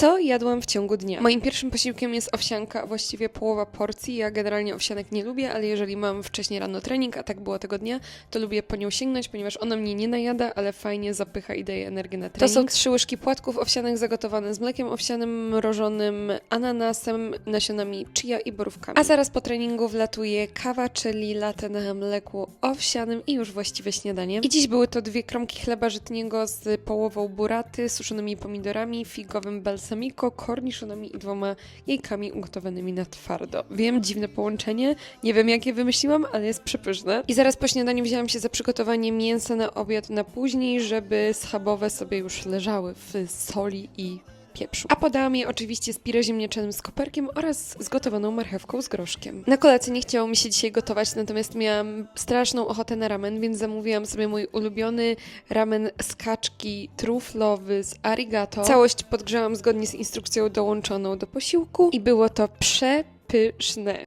Co jadłam w ciągu dnia? Moim pierwszym posiłkiem jest owsianka, właściwie połowa porcji. Ja generalnie owsianek nie lubię, ale jeżeli mam wcześniej rano trening, a tak było tego dnia, to lubię po nią sięgnąć, ponieważ ona mnie nie najada, ale fajnie zapycha i daje energię na trening. To są trzy łyżki płatków owsianych zagotowane z mlekiem owsianym, mrożonym ananasem, nasionami chia i borówkami. A zaraz po treningu wlatuje kawa, czyli latte na mleku owsianym i już właściwe śniadanie. I dziś były to dwie kromki chleba żytniego z połową buraty, suszonymi pomidorami, figowym balsamico, korniszonami i dwoma jajkami ugotowanymi na twardo. Wiem, dziwne połączenie, nie wiem jak je wymyśliłam, ale jest przepyszne. I zaraz po śniadaniu wzięłam się za przygotowanie mięsa na obiad na później, żeby schabowe sobie już leżały w soli i pieprzu. A podałam je oczywiście z pire ziemniaczanym z koperkiem oraz z gotowaną marchewką z groszkiem. Na kolację nie chciało mi się dzisiaj gotować, natomiast miałam straszną ochotę na ramen, więc zamówiłam sobie mój ulubiony ramen z kaczki truflowy z arigato. Całość podgrzałam zgodnie z instrukcją dołączoną do posiłku i było to przepyszne.